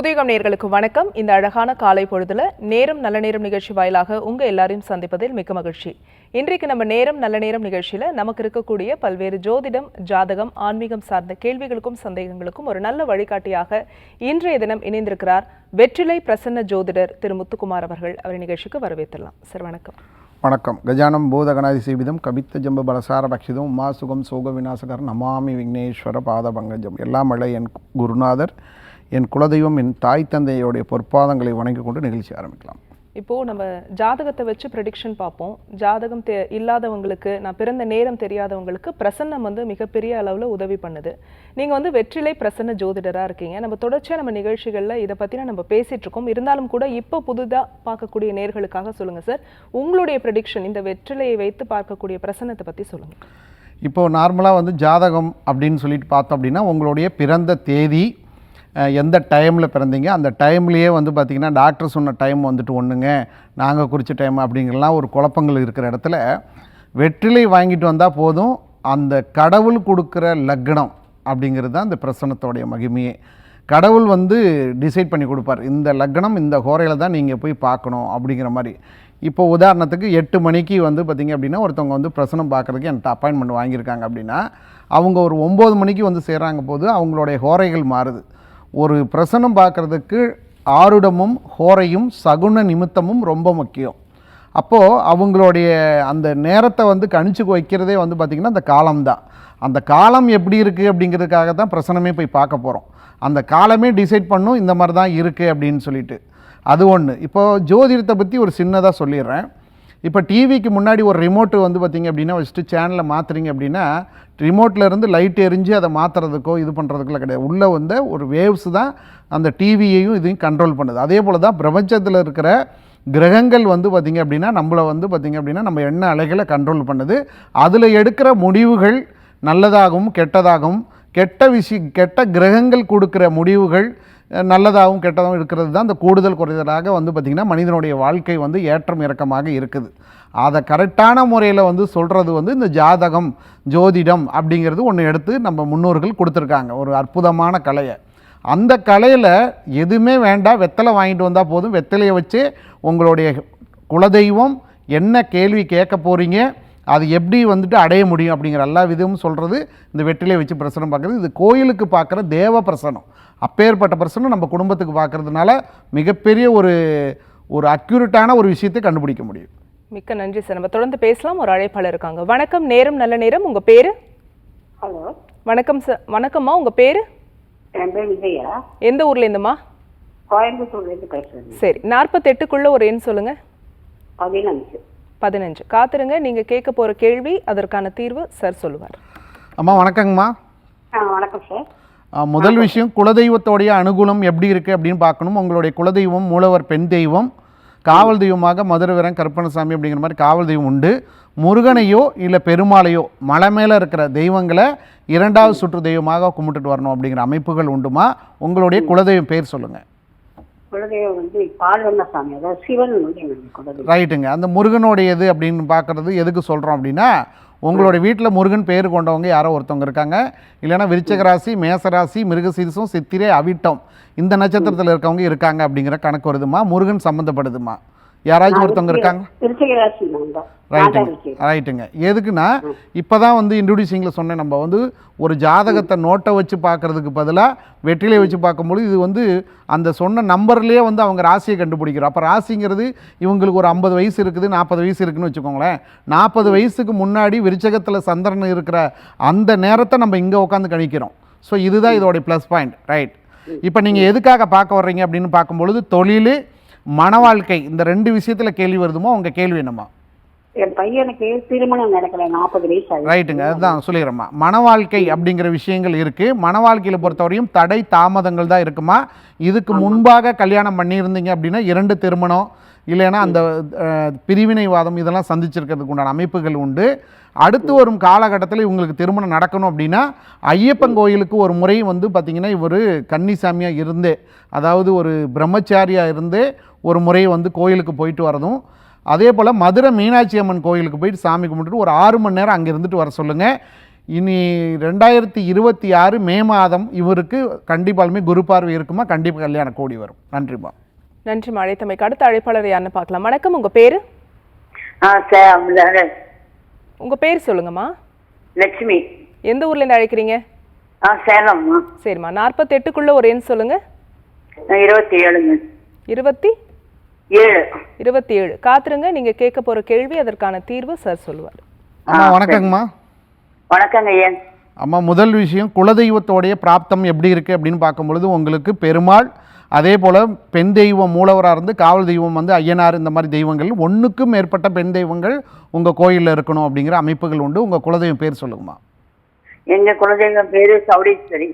புதியகம் நேர்களுக்கு வணக்கம். இந்த அழகான காலை பொழுதுல நேரம் நல்ல நேரம் நிகழ்ச்சி வாயிலாக உங்க எல்லாரையும் சந்திப்பதில் மிக்க மகிழ்ச்சி. இன்றைக்கு நம்ம நேரம் நல்ல நேரம் நிகழ்ச்சியில நமக்கு இருக்கக்கூடிய பல்வேறு ஜோதிடம் ஜாதகம் ஆன்மீகம் சார்ந்த கேள்விகளுக்கும் சந்தேகங்களுக்கும் ஒரு நல்ல வழிகாட்டியாக இன்றைய தினம் இணைந்திருக்கிறார் வெற்றிலை பிரசன்ன ஜோதிடர் திரு முத்துக்குமார் அவர்கள். அவரை நிகழ்ச்சிக்கு வரவேற்றலாம் சார் வணக்கம். வணக்கம். கஜானம் பூதகணாதி சேவிதம் கவித்த ஜம்ப பலசார பக்ஷிதம் உமா சுகம் சோக விநாசகர் நமாமி விக்னேஸ்வர பாத பங்கஜம் எல்லாம் மழை என் குருநாதர். என் குலதெய்வம் என் தாய் தந்தையோடைய பொற்பாதங்களை வணங்கி கொண்டு நிகழ்ச்சி ஆரம்பிக்கலாம். இப்போ நம்ம ஜாதகத்தை வச்சு ப்ரெடிக்ஷன் பார்ப்போம். ஜாதகம் தெ இல்லாதவங்களுக்கு நான் பிறந்த நேரம் தெரியாதவங்களுக்கு பிரசன்னம் வந்து மிகப்பெரிய அளவில் உதவி பண்ணுது. நீங்கள் வந்து வெற்றிலை பிரசன்ன ஜோதிடராக இருக்கீங்க. நம்ம தொடர்ச்சியாக நம்ம நிகழ்ச்சிகளில் இதை பற்றின நம்ம பேசிட்டு இருக்கோம். இருந்தாலும் கூட இப்போ புதுதாக பார்க்கக்கூடிய நேர்களுக்காக சொல்லுங்கள் சார். உங்களுடைய ப்ரெடிக்ஷன் இந்த வெற்றிலையை வைத்து பார்க்கக்கூடிய பிரசன்னத்தை பற்றி சொல்லுங்கள் இப்போது நார்மலாக வந்து ஜாதகம் அப்படின்னு சொல்லிட்டு பார்த்தோம் அப்படின்னா உங்களுடைய பிறந்த தேதி எந்த டைமில் பிறந்தீங்க? அந்த டைம்லேயே வந்து பார்த்திங்கன்னா டாக்டர் சொன்ன டைம் வந்துட்டு ஒன்றுங்க நாங்கள் குறித்த டைம் அப்படிங்கிறலாம் ஒரு குழப்பங்கள் இருக்கிற இடத்துல வெற்றிலை வாங்கிட்டு வந்தால் போதும் அந்த கடவுள் கொடுக்குற லக்னம் அப்படிங்கிறது தான் இந்த பிரசனத்தோடைய மகிமையே. கடவுள் வந்து டிசைட் பண்ணி கொடுப்பார். இந்த லக்னம் இந்த ஹோரையில் தான் நீங்கள் போய் பார்க்கணும் அப்படிங்கிற மாதிரி. இப்போ உதாரணத்துக்கு எட்டு மணிக்கு வந்து பார்த்திங்க அப்படின்னா ஒருத்தவங்க வந்து பிரசனம் பார்க்குறதுக்கு என்கிட்ட அப்பாயின்மெண்ட் வாங்கியிருக்காங்க அப்படின்னா அவங்க ஒரு ஒம்பது மணிக்கு வந்து சேர்றாங்க போது அவங்களுடைய ஹோரைகள் மாறுது. ஒரு பிரசனம் பார்க்குறதுக்கு ஆருடமும் ஹோரையும் சகுன நிமித்தமும் ரொம்ப முக்கியம். அப்போது அவங்களுடைய அந்த நேரத்தை வந்து கணிச்சு வைக்கிறதே வந்து பார்த்திங்கன்னா அந்த காலம்தான். அந்த காலம் எப்படி இருக்குது அப்படிங்கிறதுக்காக தான் பிரசனமே போய் பார்க்க போகிறோம் அந்த காலமே டிசைட் பண்ணும் இந்த மாதிரி தான் இருக்குது அப்படின்னு சொல்லிட்டு. அது ஒன்று இப்போது ஜோதிடத்தை பற்றி ஒரு சின்னதாக சொல்லிடுறேன். இப்போ டிவிக்கு முன்னாடி ஒரு ரிமோட்டு வந்து பார்த்திங்க அப்படின்னா வச்சுட்டு சேனலை மாற்றுறீங்க அப்படின்னா ரிமோட்டில் இருந்து லைட் எரிஞ்சு அதை மாற்றுறதுக்கோ இது பண்ணுறதுக்குலாம் கிடையாது. உள்ளே வந்து ஒரு வேவ்ஸ் தான் அந்த டிவியையும் இதையும் கண்ட்ரோல் பண்ணுது. அதே போல் தான் பிரபஞ்சத்தில் இருக்கிற கிரகங்கள் வந்து பார்த்திங்க அப்படின்னா நம்மளை வந்து பார்த்திங்க அப்படின்னா நம்ம எண்ண அலைகளை கண்ட்ரோல் பண்ணுது. அதில் எடுக்கிற முடிவுகள் நல்லதாகவும் கெட்டதாகவும் கெட்ட விஷய கெட்ட கிரகங்கள் கொடுக்குற முடிவுகள் நல்லதாகவும் கெட்டதாகவும் இருக்கிறது தான். இந்த கூடுதல் குறைதலாக வந்து பார்த்திங்கன்னா மனிதனுடைய வாழ்க்கை வந்து ஏற்றம் இறக்கமாக இருக்குது. அதை கரெக்டான முறையில் வந்து சொல்கிறது வந்து இந்த ஜாதகம் ஜோதிடம் அப்படிங்கிறது ஒன்று எடுத்து நம்ம முன்னோர்கள் கொடுத்துருக்காங்க. ஒரு அற்புதமான கலையை. அந்த கலையில் எதுவுமே வேண்டாம். வெத்தலை வாங்கிட்டு வந்தால் போதும். வெத்தலையை வச்சு உங்களுடைய குலதெய்வம் என்ன கேள்வி கேட்க போகிறீங்க அது எப்படி வந்துட்டு அடைய முடியும் அப்படிங்கிற எல்லா விதமும் சொல்கிறது இந்த வெற்றிலையை வச்சு பிரசனம் பார்க்குறது. இது கோயிலுக்கு பார்க்குற தேவ பிரசனம். அப்பேற்பட்ட பிரசனம் நம்ம குடும்பத்துக்கு பார்க்கறதுனால மிகப்பெரிய ஒரு ஒரு அக்யூரேட்டான ஒரு விஷயத்தை கண்டுபிடிக்க முடியும். மிக்க நன்றி சார். நம்ம தொடர்ந்து பேசலாம். ஒரு அழைப்பாளர் இருக்காங்க. வணக்கம் நேரம் நல்ல நேரம். உங்கள் பேர்? ஹலோ. வணக்கம் சார். வணக்கம்மா. உங்கள் பேர்? என் பேர் விஜயா. எந்த ஊர்லேருந்துமா கோயம்புத்தூர்லேருந்து பேசுகிறேன் சரி. நாற்பத்தெட்டுக்குள்ள ஒரு எண் சொல்லுங்க. பதினஞ்சு. பதினஞ்சு. காத்துருங்க. நீங்க கேட்க போற கேள்வி அதற்கான தீர்வு சார் சொல்லுவார். அம்மா வணக்கங்கம்மா ஆ வணக்கம் சார். முதல் விஷயம் குலதெய்வத்தோடைய அனுகூலம் எப்படி இருக்குது அப்படின்னு பார்க்கணும். உங்களுடைய குலதெய்வம் மூலவர் பெண் தெய்வம் காவல் தெய்வமாக மதுரை வீரன் கருப்பணசாமி அப்படிங்கிற மாதிரி காவல் தெய்வம் உண்டு. முருகனையோ இல்லை பெருமாளையோ மலை மேலே இருக்கிற தெய்வங்களை இரண்டாவது சுற்று தெய்வமாக கும்பிட்டுட்டு வரணும் அப்படிங்கிற அமைப்புகள் உண்டுமா? உங்களுடைய குலதெய்வம் பேர் சொல்லுங்கள் குலதெய்வம் வந்து அதாவது சிவன் வந்து எங்களுக்கு குலதெய்வம். ரைட்டுங்க. அந்த முருகனுடையது அப்படின்னு பார்க்குறது எதுக்கு சொல்கிறோம் அப்படின்னா உங்களுடைய வீட்டில் முருகன் பேர் கொண்டவங்க யாரோ ஒருத்தவங்க இருக்காங்க. இல்லைன்னா விருச்சக ராசி மேசராசி மிருகசீரிசம் சித்திரை அவிட்டம் இந்த நட்சத்திரத்தில் இருக்கவங்க இருக்காங்க அப்படிங்கிற கணக்கு வருதுமா? முருகன் சம்மந்தப்படுதுமா யாராச்சும் ஒருத்தவங்க இருக்காங்க ரைட்டுங்க ரைட்டுங்க எதுக்குன்னா இப்போ தான் வந்து இன்ட்ரடியூசிங்கில் சொன்னேன் நம்ம. வந்து ஒரு ஜாதகத்தை நோட்டை வச்சு பார்க்கறதுக்கு பதிலாக வெற்றிலை வச்சு பார்க்கும்போது இது வந்து அந்த சொன்ன நம்பர்லேயே வந்து அவங்க ராசியை கண்டுபிடிக்கிறோம். அப்போ ராசிங்கிறது இவங்களுக்கு ஒரு ஐம்பது வயசு இருக்குது நாற்பது வயசு இருக்குன்னு வச்சுக்கோங்களேன். நாற்பது வயசுக்கு முன்னாடி விருச்சகத்தில் சந்திரன் இருக்கிற அந்த நேரத்தை நம்ம இங்கே உட்காந்து கணிக்கிறோம். ஸோ இதுதான் இதோடைய ப்ளஸ் பாயிண்ட் ரைட் இப்போ நீங்கள் எதுக்காக பார்க்க வர்றீங்க அப்படின்னு பார்க்கும்பொழுது தொழில் மன வாழ்க்கை இந்த ரெண்டு விஷயத்தில் கேள்வி வருதுமோ உங்கள் கேள்வி என்னம்மா? என் பையனுக்கு திருமணம் நடக்கல நாற்பது வயசு ரைட்டுங்க அதுதான் சொல்லிடுறேம்மா மன வாழ்க்கை அப்படிங்கிற விஷயங்கள் இருக்குது மன வாழ்க்கையில் பொறுத்தவரையும் தடை தாமதங்கள் தான் இருக்குமா? இதுக்கு முன்பாக கல்யாணம் பண்ணியிருந்தீங்க அப்படின்னா இரண்டு திருமணம் இல்லைன்னா அந்த பிரிவினைவாதம் இதெல்லாம் சந்திச்சிருக்கிறதுக்கு உண்டான அமைப்புகள் உண்டு. அடுத்து வரும் காலகட்டத்தில் இவங்களுக்கு திருமணம் நடக்கணும் அப்படின்னா ஐயப்பன் கோயிலுக்கு ஒரு முறை வந்து பார்த்திங்கன்னா இவர் கன்னிசாமியாக இருந்தே அதாவது ஒரு பிரம்மச்சாரியாக இருந்தே ஒரு முறை வந்து கோயிலுக்கு போயிட்டு வரதும் அதே போல் மதுரை மீனாட்சி அம்மன் கோயிலுக்கு போயிட்டு சாமி கும்பிட்டுட்டு ஒரு ஆறு மணி நேரம் அங்கே இருந்துட்டு வர சொல்லுங்கள் இனி ரெண்டாயிரத்தி இருபத்தி ஆறு மே மாதம் இவருக்கு கண்டிப்பாலுமே குரு பார்வை இருக்குமா? கண்டிப்பாக கல்யாணம் கூடி வரும். நன்றிம்மா நன்றிம்மா அழைத்தமைக்கு அடுத்த அழைப்பாளர் யாருன்னு பார்க்கலாம். வணக்கம். உங்க பேரு? ஆ சார் உங்க பேர் சொல்லுங்கம்மா. லட்சுமி. எந்த ஊர்ல இருந்து அழைக்கிறீங்க? ஆ சேலம்மா. சரிம்மா நாற்பத்தெட்டுக்குள்ள ஒரு எண் சொல்லுங்க. இருபத்தி ஏழுங்க இருபத்தி? ஏழு. இருபத்தி ஏழு காத்துருங்க நீங்க கேட்க போற கேள்வி அதற்கான தீர்வு சார் சொல்லுவார். அம்மா வணக்கங்கம்மா. வணக்கங்க ஐயா அம்மா முதல் விஷயம் குலதெய்வத்தோடைய பிராப்தம் எப்படி இருக்குது அப்படின்னு பார்க்கும்பொழுது உங்களுக்கு பெருமாள் அதே போல் பெண் தெய்வம் மூலவராக இருந்து காவல் தெய்வம் வந்து ஐயனார் இந்த மாதிரி தெய்வங்கள் ஒன்றுக்கும் மேற்பட்ட பெண் தெய்வங்கள் உங்கள் கோயிலில் இருக்கணும் அப்படிங்கிற அமைப்புகள் உண்டு. உங்கள் குலதெய்வம் பேர் சொல்லுங்கம்மா. எங்க குலதெய்வம் பேரு சௌடீஸ்வரி.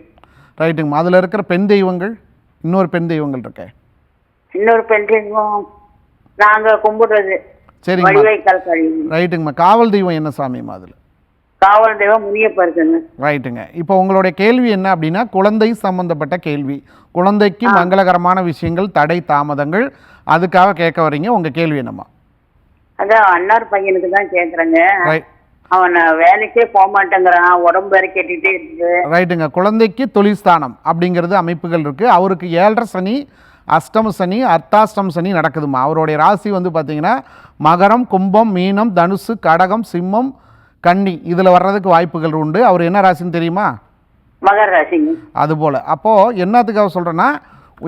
ரைட்டுங்கம்மா. அதில் இருக்கிற பெண் தெய்வங்கள் இன்னொரு பெண் தெய்வங்கள் இருக்கே. இன்னொரு பெண் தெய்வம் நாங்க கும்பிடுறது. சரிங்கம்மா. ரைட்டுங்கம்மா. காவல் தெய்வம் என்ன சாமிம்மா அதில்? காவல் தெய்வம் முனியப்ப இருக்குங்க ரைட்டுங்க இப்போ உங்களுடைய கேள்வி என்ன அப்படின்னா குழந்தை சம்பந்தப்பட்ட கேள்வி. குழந்தைக்கு மங்களகரமான விஷயங்கள் தடை தாமதங்கள் அதுக்காக கேட்க வர்றீங்க. உங்கள் கேள்வி என்னம்மா? அதான் அண்ணார் பையனுக்கு தான் கேக்குறேங்க ரைட் அவன் வேலைக்கே போக மாட்டேங்கிறான் உடம்பு வேற கேட்டுட்டே இருக்குது. ரைட்டுங்க குழந்தைக்கு தொழில்ஸ்தானம் அப்படிங்கிறது அமைப்புகள் இருக்குது அவருக்கு ஏழரை சனி அஷ்டம சனி அர்த்தாஷ்டம சனி நடக்குதுமா அவருடைய ராசி வந்து பார்த்தீங்கன்னா மகரம் கும்பம் மீனம் தனுசு கடகம் சிம்மம் கன்னி இதில் வர்றதுக்கு வாய்ப்புகள் உண்டு. அவர் என்ன ராசின்னு தெரியுமா? மகர ராசிங்க அதுபோல். அப்போது என்னத்துக்காக சொல்கிறேன்னா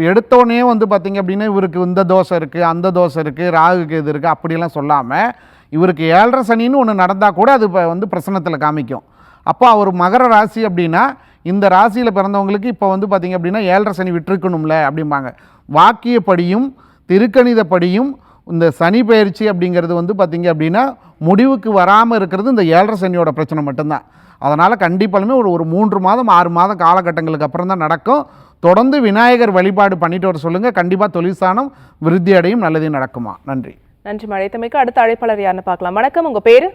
எடுத்தோடனே வந்து பார்த்தீங்க அப்படின்னா இவருக்கு இந்த தோசை இருக்குது அந்த தோசை இருக்குது ராகுக்கு இது இருக்குது அப்படியெல்லாம் சொல்லாமல் இவருக்கு ஏழரை சனின்னு ஒன்று நடந்தால் கூட அது இப்போ வந்து பிரசனத்தில் காமிக்கும். அப்போ அவர் மகர ராசி அப்படின்னா இந்த ராசியில் பிறந்தவங்களுக்கு இப்போ வந்து பார்த்தீங்க அப்படின்னா ஏழரை சனி விட்டுருக்கணும்ல அப்படிம்பாங்க. வாக்கியப்படியும் திருக்கணிதப்படியும் இந்த சனி பயிற்சி அப்படிங்கிறது வந்து பார்த்தீங்க அப்படின்னா முடிவுக்கு வராமல் இருக்கிறது இந்த ஏழரை சனியோட பிரச்சனை மட்டும்தான். அதனால் கண்டிப்பாலுமே ஒரு ஒரு மூன்று மாதம் ஆறு மாதம் காலகட்டங்களுக்கு அப்புறம் தான் நடக்கும். தொடர்ந்து விநாயகர் வழிபாடு பண்ணிட்டு வர சொல்லுங்கள் கண்டிப்பாக தொழிற்சானம் விருத்தி அடையும் நல்லதே நடக்குமா? நன்றி. நன்றி அழைத்தமைக்கு அடுத்த அழைப்பாளர் யாருன்னு பார்க்கலாம். வணக்கம். உங்க பேரு?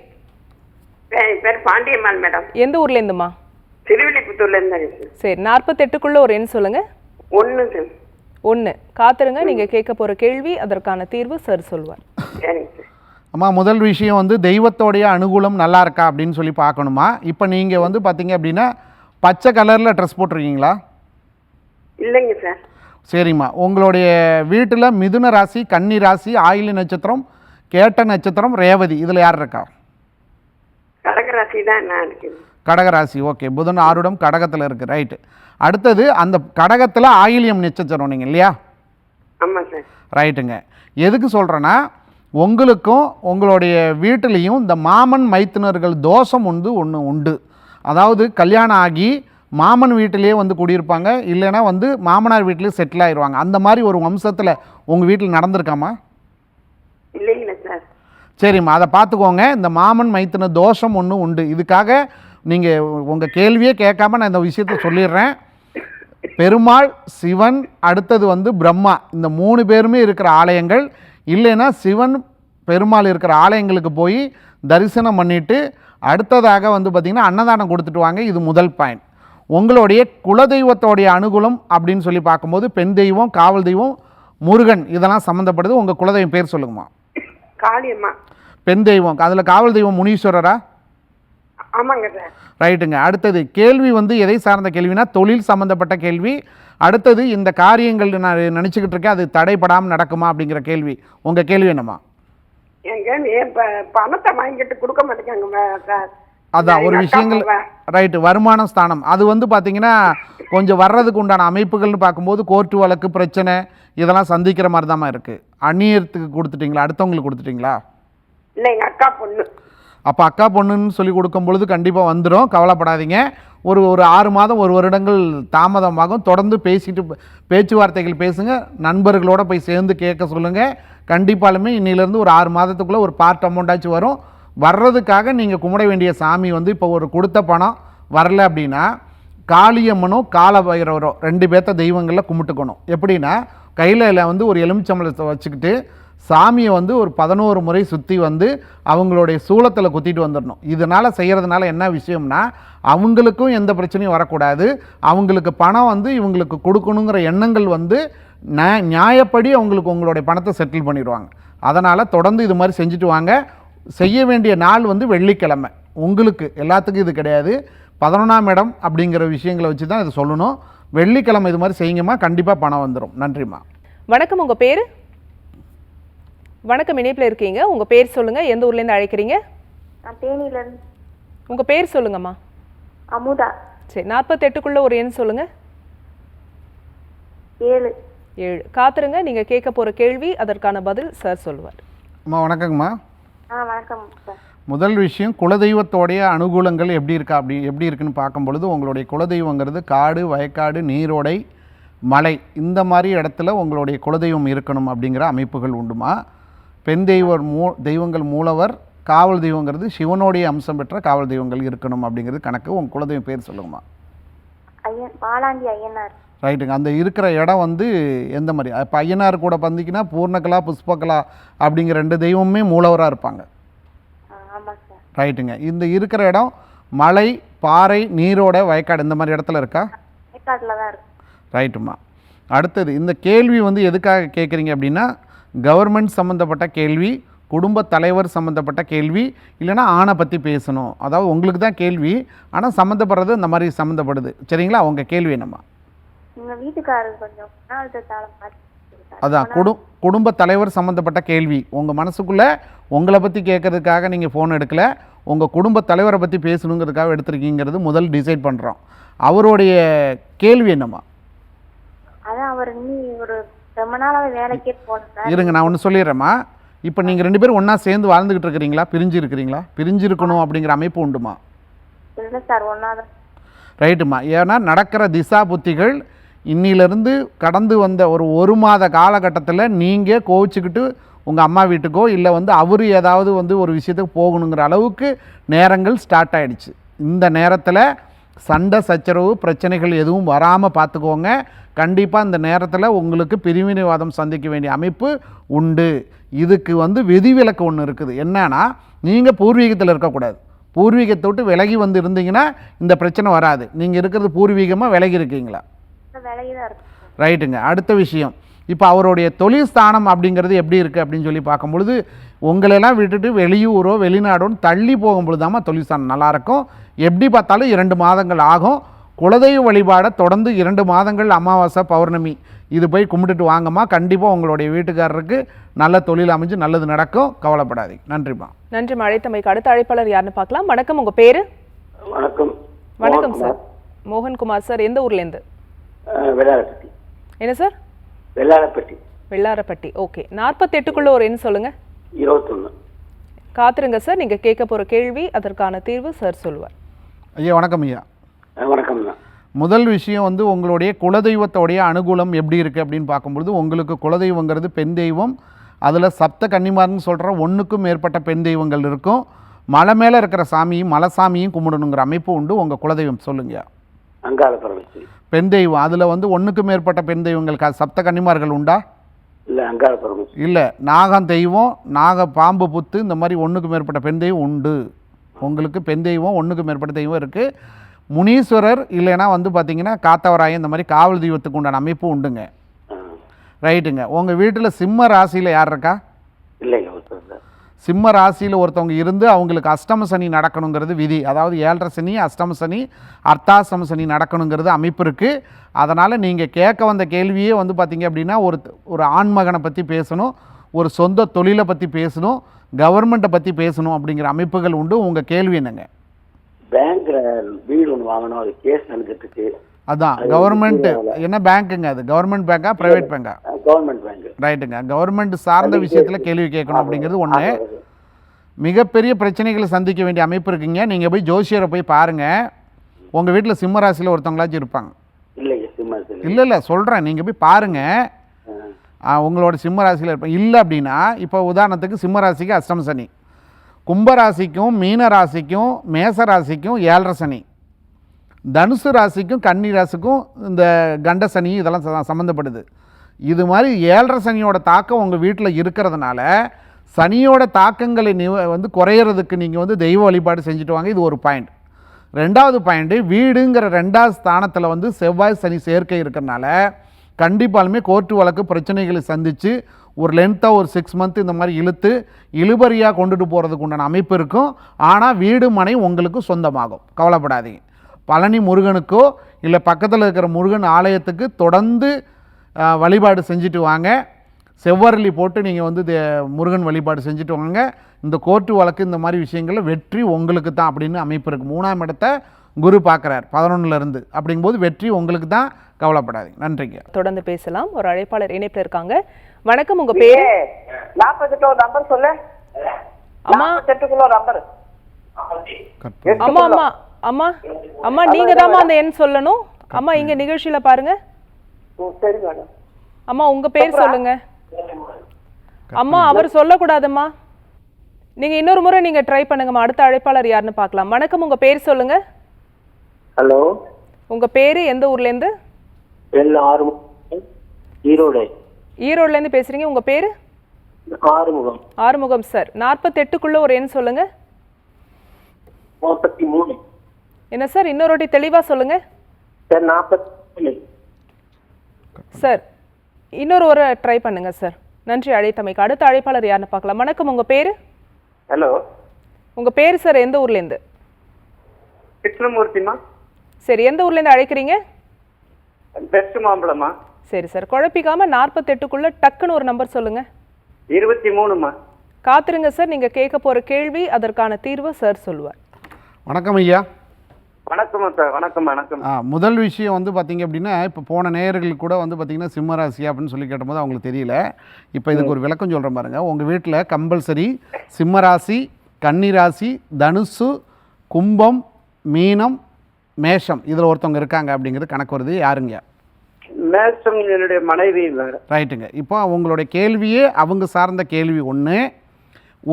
பேர் பாண்டியம்மாள் மேடம். எந்த ஊர்ல இருந்துமா திருவில்லிபுத்தூர்ல இருந்து சரி நாற்பத்தெட்டுக்குள்ள ஒரு எண் சொல்லுங்க. ஒன்று ஒன்று காத்துருங்க நீங்க கேட்க போற கேள்வி அதற்கான தீர்வு சார் சொல்வார். அம்மா முதல் விஷயம் வந்து தெய்வத்தோடைய அனுகூலம் நல்லா இருக்கா அப்படின்னு சொல்லி பார்க்கணுமா? இப்போ நீங்கள் வந்து பார்த்தீங்க அப்படின்னா பச்சை கலரில் ட்ரெஸ் போட்டிருக்கீங்களா? இல்லைங்க சார் சரிம்மா. உங்களுடைய வீட்டில் மிதுன ராசி கன்னி ராசி ஆயிலி நட்சத்திரம் கேட்ட நட்சத்திரம் ரேவதி இதில் யார் இருக்கா? கடகராசி தான் கடகராசி. ஓகே. புதன் ஆருடம் கடகத்தில் இருக்குது ரைட்டு அடுத்தது அந்த கடகத்தில் ஆயிலியம் நட்சத்திரம் நீங்கள் இல்லையா? ஆமாம் சார். ரைட்டுங்க. எதுக்கு சொல்கிறேன்னா உங்களுக்கும் உங்களுடைய வீட்டிலையும் இந்த மாமன் மைத்துனர்கள் தோஷம் வந்து ஒன்று உண்டு. அதாவது கல்யாணம் ஆகி மாமன் வீட்டிலேயே வந்து குடியிருப்பாங்க இல்லைன்னா வந்து மாமனார் வீட்டிலேயே செட்டில் ஆயிடுவாங்க அந்த மாதிரி ஒரு வம்சத்தில் உங்கள் வீட்டில் நடந்திருக்காமா? இல்லைங்களா சார். சரிம்மா அதை பார்த்துக்கோங்க. இந்த மாமன் மைத்துன தோஷம் ஒன்று உண்டு. இதுக்காக நீங்கள் உங்கள் கேள்வியே கேட்காம நான் இந்த விஷயத்த சொல்லிடுறேன். பெருமாள் சிவன் அடுத்தது வந்து பிரம்மா. இந்த மூணு பேருமே இருக்கிற ஆலயங்கள். இல்லைன்னா சிவன் பெருமாள் இருக்கிற ஆலயங்களுக்கு போய் தரிசனம் பண்ணிட்டு அடுத்ததாக வந்து பார்த்திங்கன்னா அன்னதானம் கொடுத்துட்டு வாங்க. இது முதல் பாயிண்ட் உங்களுடைய குலதெய்வத்தோடைய அனுகூலம் அப்படின்னு சொல்லி பார்க்கும்போது பெண் தெய்வம் காவல் தெய்வம் முருகன் இதெல்லாம் சம்மந்தப்படுது உங்கள் குலதெய்வம் பேர் சொல்லுங்கம்மா. காளியம்மா. பெண் தெய்வம். அதில் காவல் தெய்வம் முனீஸ்வரரா? ஆமாங்க சார். ரைட்டுங்க. அடுத்தது கேள்வி வந்து எதை சார்ந்த கேள்வினா தொழில் சம்மந்தப்பட்ட கேள்வி. அடுத்தது இந்த காரியங்கள் நான் நினச்சிக்கிட்டு இருக்கேன் அது தடைப்படாமல் நடக்குமா அப்படிங்கிற கேள்வி. உங்கள் கேள்வி என்னம்மா? எங்க? பணத்தை வாங்கிட்டு கொடுக்க மாட்டேங்க சார் அதான் ஒரு விஷயங்கள். ரைட்டு வருமான ஸ்தானம். அது வந்து பார்த்தீங்கன்னா கொஞ்சம் வர்றதுக்கு உண்டான அமைப்புகள்னு பார்க்கும்போது கோர்ட்டு வழக்கு பிரச்சனை இதெல்லாம் சந்திக்கிற மாதிரி தாம்மா இருக்குது அந்நியத்துக்கு கொடுத்துட்டீங்களா? அடுத்தவங்களுக்கு கொடுத்துட்டீங்களா? இல்லை எங்க அக்கா பொண்ணு. அப்போ அக்கா பொண்ணுன்னு சொல்லி கொடுக்கும் பொழுது கண்டிப்பாக வந்துடும் கவலைப்படாதீங்க. ஒரு ஒரு ஆறு மாதம் ஒரு வருடங்கள் தாமதமாகும். தொடர்ந்து பேசிட்டு பேச்சுவார்த்தைகள் பேசுங்க. நண்பர்களோட போய் சேர்ந்து கேட்க சொல்லுங்கள் கண்டிப்பாலுமே இன்னிலேருந்து ஒரு ஆறு மாதத்துக்குள்ளே ஒரு பார்ட் அமௌண்ட்டாச்சும் வரும். வர்றதுக்காக நீங்கள் கும்பிட வேண்டிய சாமி வந்து இப்போ ஒரு கொடுத்த பணம் வரல அப்படின்னா காளியம்மனோ கால பைரவரோ ரெண்டு பேர்த்த தெய்வங்களில் கும்பிட்டுக்கணும். எப்படின்னா கையில் வந்து ஒரு எலுமிச்சம்பளத்தை வச்சுக்கிட்டு சாமியை வந்து ஒரு பதினோரு முறை சுற்றி வந்து அவங்களுடைய சூளத்தில் குத்திட்டு வந்துடணும். இதனால் செய்கிறதுனால என்ன விஷயம்னா அவங்களுக்கும் எந்த பிரச்சனையும் வரக்கூடாது. அவங்களுக்கு பணம் வந்து இவங்களுக்கு கொடுக்கணுங்கிற எண்ணங்கள் வந்து நியாயப்படி அவங்களுக்கு உங்களுடைய பணத்தை செட்டில் பண்ணிடுவாங்க. அதனால் தொடர்ந்து இது மாதிரி செஞ்சுட்டு வாங்க. செய்ய வேண்டிய நாள் வந்து வெள்ளிக்கிழமை. உங்களுக்கு எல்லாத்துக்கும் இது கிடையாது. பதினொன்றாம் இடம் அப்படிங்கிற விஷயங்களை வச்சு தான் இதை சொல்லணும். வெள்ளிக்கிழமை இது மாதிரி செய்யுங்கம்மா. கண்டிப்பாக பணம் வந்துடும் நன்றிம்மா. வணக்கம். உங்கள் பேர்? வணக்கம் இணைப்புல இருக்கீங்க. உங்க பேர் சொல்லுங்க. எந்த ஊர்ல இருந்து அழைக்கிறீங்க? நான் தேனியிலேருந்து. உங்க பேர் சொல்லுங்கம்மா. அமுதா. சரி நாற்பத்தெட்டுக்குள்ள ஒரு எண் சொல்லுங்க. ஏழு. ஏழு. காத்துருங்க நீங்க கேட்க போற கேள்வி அதற்கான பதில் சார் சொல்லுவார். அம்மா வணக்கங்கம்மா. ஆ வணக்கம் சார். முதல் விஷயம் குலதெய்வத்தோடைய அனுகூலங்கள் எப்படி இருக்கா அப்படி எப்படி இருக்குன்னு பார்க்கும் பொழுது உங்களுடைய குலதெய்வங்கிறது காடு வயக்காடு நீரோடை மலை. இந்த மாதிரி இடத்துல உங்களுடைய குலதெய்வம் இருக்கணும் அப்படிங்கிற அமைப்புகள் உண்டுமா? பெண் தெய்வர் மூ தெய்வங்கள் மூலவர் காவல் தெய்வங்கிறது சிவனுடைய அம்சம் பெற்ற காவல் தெய்வங்கள் இருக்கணும் அப்படிங்கிறது கணக்கு. உங்கள் குலதெய்வம் பேர் சொல்லுங்கம்மா. ஐயன் பாலாண்டி ஐயனார். ரைட்டுங்க அந்த இருக்கிற இடம் வந்து எந்த மாதிரி? இப்போ ஐயனார் கூட பந்திக்கினா பூர்ணகலா புஷ்பகலா அப்படிங்கிற ரெண்டு தெய்வமுமே மூலவராக இருப்பாங்க. ரைட்டுங்க இந்த இருக்கிற இடம் மலை பாறை நீரோட வயக்காடு இந்த மாதிரி இடத்துல இருக்கு? ரைட்டுமா அடுத்தது இந்த கேள்வி வந்து எதுக்காக கேட்குறீங்க அப்படின்னா கவர்மெண்ட் சம்மந்தப்பட்ட கேள்வி குடும்ப தலைவர் சம்மந்தப்பட்ட கேள்வி இல்லைன்னா ஆணை பற்றி பேசணும். அதாவது உங்களுக்கு தான் கேள்வி ஆனால் சம்மந்தப்படுறது இந்த மாதிரி சம்மந்தப்படுது சரிங்களா? உங்கள் கேள்வி பார்த்து அதான் குடு குடும்ப தலைவர் சம்மந்தப்பட்ட கேள்வி. உங்கள் மனசுக்குள்ளே உங்களை பற்றி கேட்கறதுக்காக நீங்கள் ஃபோன் எடுக்கல. உங்கள் குடும்ப தலைவரை பற்றி பேசணுங்கிறதுக்காக எடுத்திருக்கீங்கிறது முதல் டிசைட் பண்ணுறோம் அவருடைய கேள்வி என்னம்மா? அதான் அவர் ஒரு ரொம்ப நாளாக வேலைக்கே போகல சார். இருங்க நான் ஒன்று சொல்லிடுறேம்மா. இப்போ நீங்கள் ரெண்டு பேரும் ஒன்றா சேர்ந்து வாழ்ந்துக்கிட்டு இருக்கிறீங்களா? பிரிஞ்சு இருக்கிறீங்களா? பிரிஞ்சு இருக்கணும் அப்படிங்கிற அமைப்பு உண்டுமா? இல்லை சார் ஒன்றா தான் ரைட்டுமா ஏன்னா நடக்கிற திசா புத்திகள் இன்னிலிருந்து கடந்து வந்த ஒரு ஒரு மாத காலகட்டத்தில் நீங்கள் கோவிச்சுக்கிட்டு உங்கள் அம்மா வீட்டுக்கோ இல்லை வந்து அவர் ஏதாவது வந்து ஒரு விஷயத்துக்கு போகணுங்கிற அளவுக்கு நேரங்கள் ஸ்டார்ட் ஆயிடுச்சு. இந்த நேரத்தில் சண்டை சச்சரவு பிரச்சனைகள் எதுவும் வராமல் பார்த்துக்கோங்க. கண்டிப்பாக இந்த நேரத்தில் உங்களுக்கு பிரிவினைவாதம் சந்திக்க வேண்டிய அமைப்பு உண்டு. இதுக்கு வந்து விதிவிலக்கு ஒன்று இருக்குது. என்னன்னா நீங்கள் பூர்வீகத்தில் இருக்கக்கூடாது. பூர்வீகத்தை விட்டு விலகி வந்து இருந்தீங்கன்னா இந்த பிரச்சனை வராது. நீங்கள் இருக்கிறது பூர்வீகமாக விலகி இருக்கீங்களா? ரைட்டுங்க. அடுத்த விஷயம். இப்போ அவருடைய தொழில் ஸ்தானம் அப்படிங்கிறது எப்படி இருக்குது அப்படின்னு சொல்லி பார்க்கும்பொழுது உங்களெல்லாம் விட்டுட்டு வெளியூரோ வெளிநாடோன்னு தள்ளி போகும்பொழுது தாம்மா தொழில் ஸ்தானம் நல்லாயிருக்கும். எப்படி பார்த்தாலும் இரண்டு மாதங்கள் ஆகும். குலதெய்வ வழிபாடை தொடர்ந்து இரண்டு மாதங்கள் அமாவாசை பௌர்ணமி. இது போய் கும்பிட்டுட்டு வாங்கம்மா. கண்டிப்பாக உங்களுடைய வீட்டுக்காரருக்கு நல்ல தொழில் அமைஞ்சு நல்லது நடக்கும். கவலைப்படாதீங்க. நன்றிம்மா. நன்றி அழைத்தமைக்கு அடுத்த அழைப்பாளர் யாருன்னு பார்க்கலாம். வணக்கம். உங்க பேரு? வணக்கம். வணக்கம் சார். மோகன்குமார் சார் எந்த ஊர்ல இருந்து? அஹ், வெள்ளாளப்பட்டி என்ன சார்? வெள்ளாளப்பட்டி வெள்ளாரப்பட்டி. ஓகே. நாற்பத்தெட்டுக்குள்ள ஒரு எண் சொல்லுங்க. இருபத்தொன்று காத்துருங்க சார் நீங்க கேட்க போற கேள்வி அதற்கான தீர்வு சார் சொல்லுவார் ஐயா வணக்கம் ஐயா. வணக்கம் தான் முதல் விஷயம் வந்து உங்களுடைய குலதெய்வத்தோடைய அனுகூலம் எப்படி இருக்குது அப்படின்னு பார்க்கும்பொழுது உங்களுக்கு குலதெய்வங்கிறது பெண் தெய்வம் அதில் சப்த கன்னிமார்னு சொல்கிற ஒன்றுக்கும் மேற்பட்ட பெண் தெய்வங்கள் இருக்கும். மலை மேலே இருக்கிற சாமியும் மலை சாமியும் கும்பிடணுங்கிற அமைப்பு உண்டு. உங்கள் குலதெய்வம் சொல்லுங்க. அங்காள பெண் தெய்வம் அதில் வந்து ஒன்றுக்கும் மேற்பட்ட பெண் தெய்வங்கள் க- சப்த கன்னிமார்கள் உண்டா? இல்லை அங்காள பரமேஸ்வரி இல்லை நாகம் தெய்வம் நாக பாம்பு புத்து இந்த மாதிரி ஒன்றுக்கு மேற்பட்ட பெண் தெய்வம் உண்டு. உங்களுக்கு பெண் தெய்வம் ஒன்றுக்கு மேற்பட்ட தெய்வம் இருக்குது முனீஸ்வரர் இல்லைன்னா வந்து பார்த்தீங்கன்னா காத்தவராயன் இந்த மாதிரி காவல் தெய்வத்துக்கு உண்டான அமைப்பு உண்டுங்க. ரைட்டுங்க. உங்கள் வீட்டில் சிம்ம ராசியில் யார் இருக்கா? சிம்ம ராசியில் ஒருத்தவங்க இருந்து அவங்களுக்கு அஷ்டம சனி நடக்கணுங்கிறது விதி. அதாவது ஏழரை சனி அஷ்டம சனி அர்த்தாஷ்டம சனி நடக்கணுங்கிறது அமைப்பு இருக்குது அதனால் நீங்கள் கேட்க வந்த கேள்வியே வந்து பார்த்தீங்க அப்படின்னா ஒரு ஒரு ஆண்மகனை பற்றி பேசணும் ஒரு சொந்த தொழிலை பற்றி பேசணும் கவர்மெண்ட்டை பற்றி பேசணும் அப்படிங்கிற அமைப்புகள் உண்டு. உங்கள் கேள்வி என்னங்க? பேங்க்ல வீடு ஒன்று வாங்கணும். அது கேஸ் இருக்கு அதான் கவர்மெண்ட் என்ன பேங்க்குங்க அது? கவர்மெண்ட் பேங்கா ப்ரைவேட் பேங்கா? Government bank. ரைட்டுங்க. கவர்மெண்ட் சார்ந்த விஷயத்தில் கேள்வி கேட்கணும் அப்படிங்கிறது ஒன்று மிகப்பெரிய பிரச்சனைகளை சந்திக்க வேண்டிய அமைப்பு இருக்குங்க. நீங்கள் போய் ஜோசியரை போய் பாருங்கள் உங்கள் வீட்டில் சிம்ம ராசியில் ஒருத்தவங்களாச்சும் இருப்பாங்க. இல்லை இல்லை சொல்கிறேன் நீங்கள் போய் பாருங்கள் உங்களோட சிம்ம ராசியில் இருப்பாங்க இல்லை அப்படின்னா இப்போ உதாரணத்துக்கு சிம்ம ராசிக்கு அஷ்டம சனி. கும்பராசிக்கும் மீன ராசிக்கும் மேச ராசிக்கும் ஏழரை சனி. தனுசு ராசிக்கும் கன்னி ராசிக்கும் இந்த கண்ட சனி இதெல்லாம் சம்மந்தப்படுது இது மாதிரி ஏழரை சனியோட தாக்கம் உங்கள் வீட்டில் இருக்கிறதுனால சனியோட தாக்கங்களை நிவ வந்து குறையிறதுக்கு நீங்கள் வந்து தெய்வ வழிபாடு செஞ்சுட்டு வாங்க. இது ஒரு பாயிண்ட் ரெண்டாவது பாயிண்ட்டு வீடுங்கிற ரெண்டாவது ஸ்தானத்தில் வந்து செவ்வாய் சனி சேர்க்கை இருக்கிறனால கண்டிப்பாலுமே கோர்ட்டு வழக்கு பிரச்சனைகளை சந்தித்து ஒரு லென்த்தாக ஒரு சிக்ஸ் மந்த் இந்த மாதிரி இழுத்து இழுபறியாக கொண்டுட்டு போகிறதுக்கு உண்டான அமைப்பு இருக்கும். ஆனால் வீடு மனை உங்களுக்கு சொந்தமாகும். கவலைப்படாதீங்க. பழனி முருகனுக்கோ இல்லை பக்கத்தில் இருக்கிற முருகன் ஆலயத்துக்கு தொடர்ந்து வழிபாடு செஞ்சுட்டு வாங்க. செவ்வரளி போட்டு நீங்கள் வந்து முருகன் வழிபாடு செஞ்சுட்டு வாங்க. இந்த கோர்ட்டு வழக்கு இந்த மாதிரி விஷயங்களில் வெற்றி உங்களுக்கு தான் அப்படின்னு அமைப்பு இருக்குது மூணாம் இடத்த குரு பார்க்குறார் பதினொன்னுலேருந்து அப்படிங்கும்போது வெற்றி உங்களுக்கு தான் கவலைப்படாதீங்க. நன்றிங்க. தொடர்ந்து பேசலாம். ஒரு அழைப்பாளர் இணைப்புல இருக்காங்க. வணக்கம் உங்க பேரு? நாற்பத்தெட்டு ஒரு நம்பர் சொல்லு. அம்மா. நம்பர் அம்மா அம்மா அம்மா அம்மா நீங்க தாம்மா அந்த எண் சொல்லணும். அம்மா இங்க நிகழ்ச்சியில பாருங்க. சரி மேடம். அம்மா உங்க பேர் சொல்லுங்க. அம்மா அவர் சொல்லக்கூடாதும்மா. நீங்க இன்னொரு முறை நீங்க ட்ரை பண்ணுங்கம்மா. அடுத்த அழைப்பாளர் யாருன்னு பார்க்கலாம். வணக்கம் உங்க பேர் சொல்லுங்க. ஹலோ உங்க பேரு எந்த ஊர்ல இருந்து ஈரோடு. ஈரோட்ல இருந்து பேசுறீங்க உங்க பேரு? ஆறுமுகம். ஆறுமுகம் சார் நாற்பத்தெட்டுக்குள்ள ஒரு எண் சொல்லுங்க. நாற்பத்தி மூணு. என்ன சார் இன்னொரு வாட்டி தெளிவா சொல்லுங்க. சார் நாற்பத்தி சார் இன்னொரு ஒரு ட்ரை பண்ணுங்க சார் நன்றி அழைத்தமைக்கு. அடுத்த அழைப்பாளர் யாருன்னு பார்க்கலாம். வணக்கம் உங்க பேரு? ஹலோ உங்க பேர் சார் எந்த ஊர்ல இருந்து கிருஷ்ணமூர்த்திமா சரி எந்த ஊர்ல இருந்து அழைக்கிறீங்க? பெஸ்ட் மாம்பழமா சரி சார் குழப்பிக்காம நாற்பத்தெட்டுக்குள்ள டக்குன்னு ஒரு நம்பர் சொல்லுங்க. இருபத்தி மூணுமா காத்துருங்க சார் நீங்க கேட்க போற கேள்வி அதற்கான தீர்வு சார் சொல்லுவார். வணக்கம் ஐயா. வணக்கம்மா சார் வணக்கம் வணக்கம். ஆ முதல் விஷயம் வந்து பார்த்தீங்க அப்படின்னா இப்போ போன நேயர்களுக்கு கூட வந்து பார்த்தீங்கன்னா சிம்ம ராசி அப்படின்னு சொல்லி கேட்டபோது அவங்களுக்கு தெரியல. இப்போ இதுக்கு ஒரு விளக்கம் சொல்கிறேன் பாருங்க. உங்கள் வீட்டில் கம்பல்சரி சிம்ம ராசி கன்னி ராசி தனுசு கும்பம் மீனம் மேஷம் இதில் ஒருத்தவங்க இருக்காங்க அப்படிங்கிறது கணக்கு வருது. யாருங்க? மேசம் என்னுடைய மனைவி ரைட்டுங்க. இப்போ உங்களுடைய கேள்வியே அவங்க சார்ந்த கேள்வி ஒன்று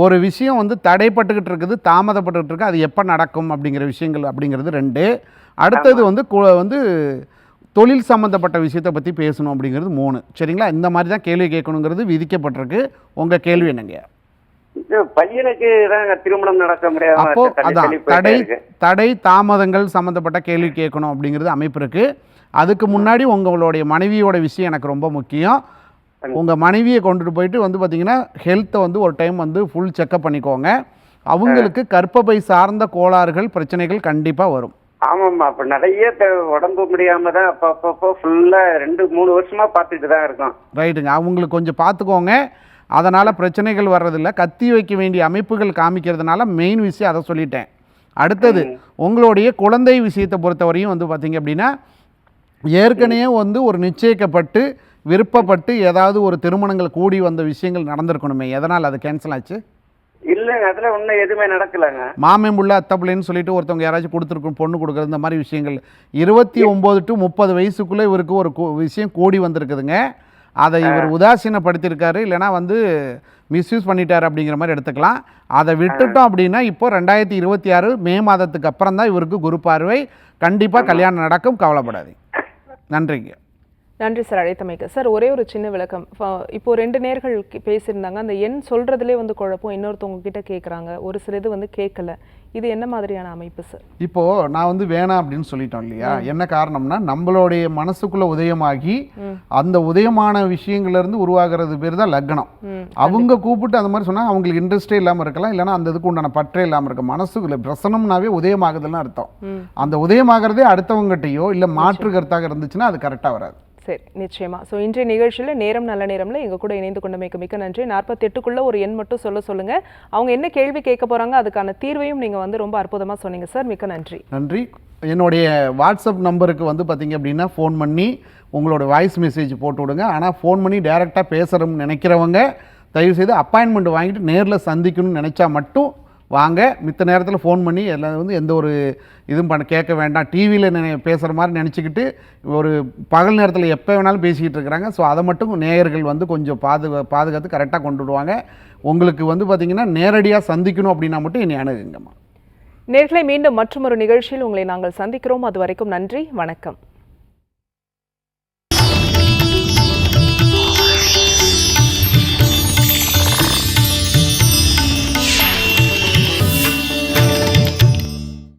ஒரு விஷயம் வந்து தடைப்பட்டுக்கிட்டு இருக்குது தாமதப்பட்டுக்கிட்டு இருக்கு அது எப்போ நடக்கும் அப்படிங்கிற விஷயங்கள் அப்படிங்கிறது ரெண்டு. அடுத்தது வந்து வந்து தொழில் சம்மந்தப்பட்ட விஷயத்தை பற்றி பேசணும் அப்படிங்கிறது மூணு. சரிங்களா? இந்த மாதிரி தான் கேள்வி கேட்கணுங்கிறது விதிக்கப்பட்டிருக்கு. உங்கள் கேள்வி என்னங்க? பையனுக்கு திருமணம் நடக்க முடியாம அப்போ அதான் தடை. தடை தாமதங்கள் சம்மந்தப்பட்ட கேள்வி கேட்கணும் அப்படிங்கிறது அமைப்பு இருக்கு. அதுக்கு முன்னாடி உங்களுடைய மனைவியோட விஷயம் எனக்கு ரொம்ப முக்கியம். உங்கள் மனைவியை கொண்டுட்டு போயிட்டு வந்து பார்த்தீங்கன்னா ஹெல்த்தை வந்து ஒரு டைம் வந்து ஃபுல் செக்கப் பண்ணிக்கோங்க. அவங்களுக்கு கர்ப்பப்பை சார்ந்த கோளாறுகள் பிரச்சனைகள் கண்டிப்பாக வரும். ஆமாம்மா. அப்ப நிறைய உடம்பு முடியாம தான் அப்ப அப்பப்போ ஃபுல்லா ரெண்டு மூணு வருஷமா பார்த்துட்டு தான் இருக்கோம். ரைட்டுங்க அவங்களுக்கு கொஞ்சம் பார்த்துக்கோங்க. அதனால் பிரச்சனைகள் வர்றதில்ல. கத்தி வைக்க வேண்டிய அமைப்புகள் காமிக்கிறதுனால மெயின் விஷயம் அதை சொல்லிட்டேன். அடுத்தது உங்களுடைய குழந்தை விஷயத்தை பொறுத்தவரையும் வந்து பார்த்தீங்க அப்படின்னா ஏற்கனவே வந்து ஒரு நிச்சயிக்கப்பட்டு விருப்பப்பட்டு ஏதாவது ஒரு திருமணங்கள் கூடி வந்த விஷயங்கள் நடந்திருக்கணுமே. எதனால் அது கேன்சல் ஆச்சு? இல்லைங்க அதுல ஒன்றும் எதுவுமே நடக்கலைங்க. மாமன் புள்ள அத்தை பிள்ளைன்னு சொல்லிட்டு ஒருத்தவங்க யாராச்சும் கொடுத்துருக்கும் பொண்ணு கொடுக்குறது இந்த மாதிரி விஷயங்கள். இருபத்தி ஒம்பது டு முப்பது வயசுக்குள்ளே இவருக்கு ஒரு விஷயம் கூடி வந்திருக்குதுங்க. அதை இவர் உதாசீனப்படுத்தியிருக்காரு. இல்லைனா வந்து மிஸ்யூஸ் பண்ணிட்டாரு அப்படிங்கிற மாதிரி எடுத்துக்கலாம். அதை விட்டுட்டோம் அப்படின்னா இப்போ ரெண்டாயிரத்தி இருபத்தி ஆறு மே மாதத்துக்கு அப்புறம் தான் இவருக்கு குரு பார்வை. கண்டிப்பாக கல்யாணம் நடக்கும். கவலைப்படாதீங்க. நன்றிங்க. நன்றி சார் அழைத்தமைக்கு. சார் ஒரே ஒரு சின்ன விளக்கம். இப்போ ரெண்டு நேர்கள் பேசியிருந்தாங்க. அந்த எண் சொல்றதுலே வந்து குழப்பம். இன்னொருத்தவங்க கிட்ட கேட்குறாங்க ஒரு சில இது வந்து கேட்கல இது என்ன மாதிரியான அமைப்பு சார்? இப்போது நான் வந்து வேணாம் அப்படின்னு சொல்லிட்டோம் இல்லையா? என்ன காரணம்னா நம்மளுடைய மனசுக்குள்ளே உதயமாகி அந்த உதயமான விஷயங்கள்ல இருந்து உருவாகிறது பேர் தான் லக்னம். அவங்க கூப்பிட்டு அந்த மாதிரி சொன்னால் அவங்களுக்கு இன்ட்ரெஸ்டே இல்லாமல் இருக்கலாம். இல்லைன்னா அந்த இதுக்கு உண்டான பற்றே இல்லாமல் இருக்க மனசுக்குள்ள பிரசனம்னாவே உதயமாகுதுன்னு அர்த்தம். அந்த உதயமாகிறதே அடுத்தவங்ககிட்டயோ இல்லை மாற்று கருத்தாக இருந்துச்சுன்னா அது கரெக்டாக வராது. சரி நிச்சயமாக ஸோ இன்றைய நிகழ்ச்சியில் நேரம் நல்ல நேரம்ல எங்கள் கூட இணைந்து கொண்டமைக்கு மிக்க நன்றி. நாற்பத்தெட்டுக்குள்ளே ஒரு எண் மட்டும் சொல்ல சொல்லுங்க. அவங்க என்ன கேள்வி கேட்க போறாங்க அதுக்கான தீர்வையும் நீங்க வந்து ரொம்ப அற்புதமாக சொன்னீங்க. சார் மிக்க நன்றி. நன்றி. என்னுடைய வாட்ஸ்அப் நம்பருக்கு வந்து பார்த்தீங்க அப்படின்னா ஃபோன் பண்ணி உங்களோட வாய்ஸ் மெசேஜ் போட்டு விடுங்க. ஆனால் ஃபோன் பண்ணி டைரெக்டாக பேசுகிறோம்னு நினைக்கிறவங்க தயவுசெய்து அப்பாயின்மெண்ட் வாங்கிட்டு நேரில் சந்திக்கணும்னு நினச்சா மட்டும் வாங்க. மித்த நேரத்தில் ஃபோன் பண்ணி எல்லாம் வந்து எந்த ஒரு இதுவும் பண்ண கேட்க வேண்டாம். டிவியில் நினை பேசுகிற மாதிரி நினச்சிக்கிட்டு ஒரு பகல் நேரத்தில் எப்போ வேணாலும் பேசிக்கிட்டு இருக்கிறாங்க. ஸோ அதை மட்டும் நேயர்கள் வந்து கொஞ்சம் பாதுகா பாதுகாத்து கரெக்டாக கொண்டு விடுவாங்க. உங்களுக்கு வந்து பார்த்திங்கன்னா நேரடியாக சந்திக்கணும் அப்படின்னா மட்டும் என்னை அணுகுங்கம்மா. நேர்களை மீண்டும் மற்றொரு நிகழ்ச்சியில் உங்களை நாங்கள் சந்திக்கிறோம். அது வரைக்கும் நன்றி. வணக்கம்.